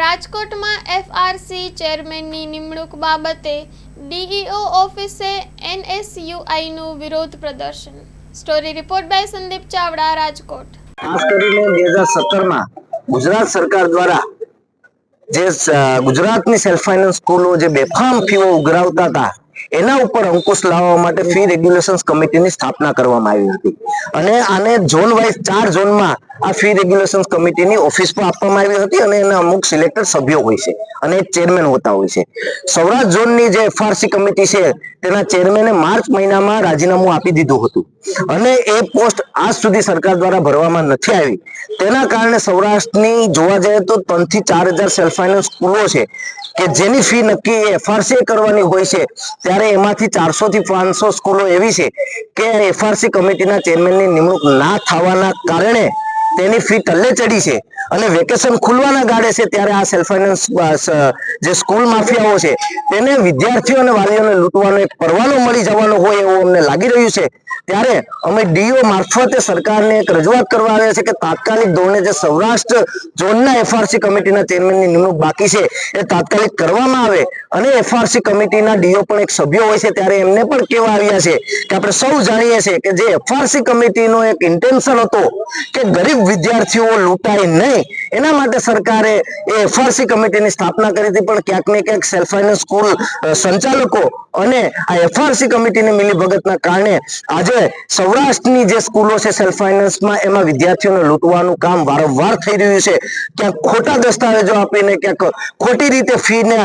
રાજકોટમાં એફઆરસી ચેરમેનની નિમણૂક બાબતે ડીઈઓ ઓફિસે એનએસયુઆઈનું વિરોધ પ્રદર્શન. Story report by Sandeep Chavda, Rajkot. ખાસ કરીને બે હજાર સત્તરમાં ગુજરાત સરકાર દ્વારા જે ગુજરાતની સેલ્ફ ફાઇનાન્સ સ્કૂલો જે બેફામ ફીઓ ઉઘરાવતા હતા, એના ઉપર અંકુશ લાવવા માટે ફી રેગ્યુલેશન્સ કમિટીની સ્થાપના કરવામાં આવી હતી. અને આને ઝોન વાઇઝ ચાર ઝોનમાં આ ફી રેગ્યુલેશન કમિટીની ઓફિસ પણ આપવામાં આવી હતી અને એના અમુક સિલેક્ટેડ સભ્યો હોય છે અને ચેરમેન હોતા હોય છે. સૌરાષ્ટ્ર ઝોનની જે એફઆરસી કમિટી છે, તેના ચેરમેને માર્ચ મહિનામાં રાજીનામું આપી દીધું હતું. અને એ પોસ્ટ આજ સુધી સરકાર દ્વારા ભરવામાં નથી આવી. તેના કારણે સૌરાષ્ટ્રની જોવા જઈએ તો ત્રણથી ચાર હજાર સેલ્ફ ફાઇનાન્સ સ્કૂલો છે કે જેની ફી નક્કી એફઆરસી કરવાની હોય છે, ત્યારે એમાંથી ચારસો થી પાંચસો સ્કૂલો એવી છે કે એફઆરસી કમિટીના ચેરમેનની નિમણૂક ના થવાના કારણે તેની ફી તલ્લે ચડી છે. અને વેકેશન ખુલવાના ગાળે છે ત્યારે આ સેલ્ફ ફાઇનાન્સ જે સ્કૂલ માફિયાઓ છે, તેને વિદ્યાર્થીઓ અને વાલીઓને લૂંટવાનો એક પરવાનો મળી જવાનો હોય એવું અમને લાગી રહ્યું છે. ત્યારે અમે ડીઓ મારફતે સરકારને એક રજૂઆત કરવા આવ્યા છે કે તાત્કાલિક ધોરણે જે સૌરાષ્ટ્ર ઝોનના એફઆરસી કમિટીના ચેરમેનની નિમણૂક બાકી છે, એ તાત્કાલિક કરવામાં આવે. અને એફઆરસી કમિટીના ડીઓ પણ એક સભ્ય હોય છે, ત્યારે એમને પણ કહેવા આવ્યા છે કે આપણે સૌ જાણીએ છીએ કે જે એફઆરસી કમિટીનો એક ઇન્ટેન્શન હતો કે ગરીબ વિદ્યાર્થીઓ લૂંટાય નહીં એના માટે સરકારે એ એફઆરસી કમિટીની સ્થાપના કરી હતી. પણ ક્યાંક ને ક્યાંક સેલ્ફ ફાઇનાન્સ સ્કૂલ સંચાલકો અને આ એફઆરસી કમિટીની મિલીભગતના કારણે આજે સૌરાષ્ટ્રની જે સ્કૂલો છે સેલ્ફ ફાઇનાન્સમાં એમાં વિદ્યાર્થીઓને લૂંટવાનું કામ વારંવાર થઈ રહ્યું છે. ક્યાંક ખોટા દસ્તાવેજો આપીને, ક્યાંક ખોટી રીતે ફીને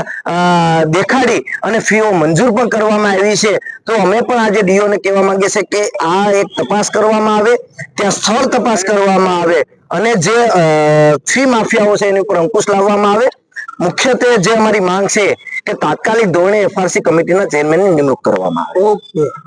દેખાડી અને ફીઓ મંજૂર પણ કરવામાં આવી છે. તો અમે પણ આજે ડીઓને કહેવા માંગીએ છીએ કે આ એક તપાસ કરવામાં આવે, ત્યાં સ્થળ તપાસ કરવામાં આવે. અને જે ફી માફિયાઓ છે એની ઉપર અંકુશ લાવવામાં આવે. મુખ્યત્વે જે અમારી માંગ છે કે તાત્કાલિક ધોરણે એફઆરસી કમિટીના ચેરમેનની નિમણૂક કરવામાં આવે. ઓકે